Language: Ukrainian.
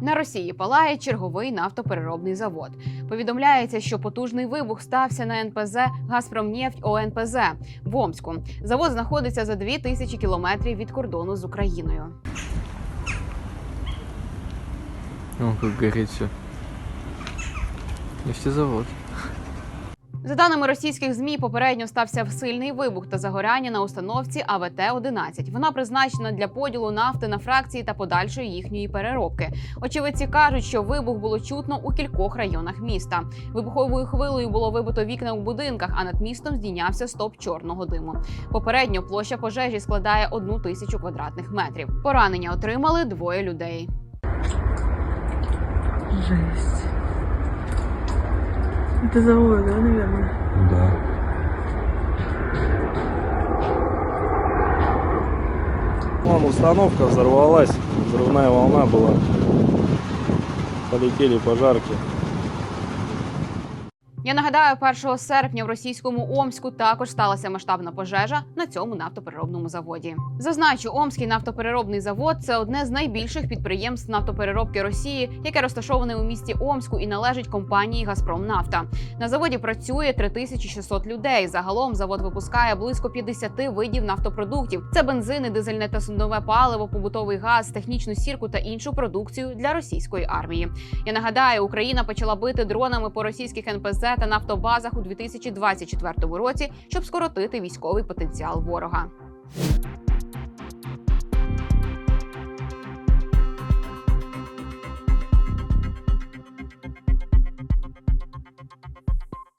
На Росії палає черговий нафтопереробний завод. Повідомляється, що потужний вибух стався на НПЗ Газпромнефть ОНПЗ в Омську. Завод знаходиться за 2000 кілометрів від кордону з Україною. О, як горит все. Нефтезавод. За даними російських змі, попередньо стався сильний вибух та загоряння на установці АВТ-11. Вона призначена для поділу нафти на фракції та подальшої їхньої переробки. Очевидці кажуть, що вибух було чутно у кількох районах міста. Вибуховою хвилею було вибито вікна у будинках, а над містом здійнявся стоп чорного диму. Попередньо площа пожежі складає одну тисячу квадратних метрів. Поранення отримали двоє людей. Жесть. Это завод, да, наверное? Да. Вон установка взорвалась, взрывная волна была. Полетели пожарки. Я нагадаю, 1 серпня в російському Омську також сталася масштабна пожежа на цьому нафтопереробному заводі. Зазначу, Омський нафтопереробний завод це одне з найбільших підприємств нафтопереробки Росії, яке розташоване у місті Омську і належить компанії Газпромнафта. На заводі працює 3600 людей. Загалом завод випускає близько 50 видів нафтопродуктів. Це бензини, дизельне та сундове паливо, побутовий газ, технічну сірку та іншу продукцію для російської армії. Я нагадаю, Україна почала бити дронами по російських НПЗ та нафтобазах у 2024 році, щоб скоротити військовий потенціал ворога.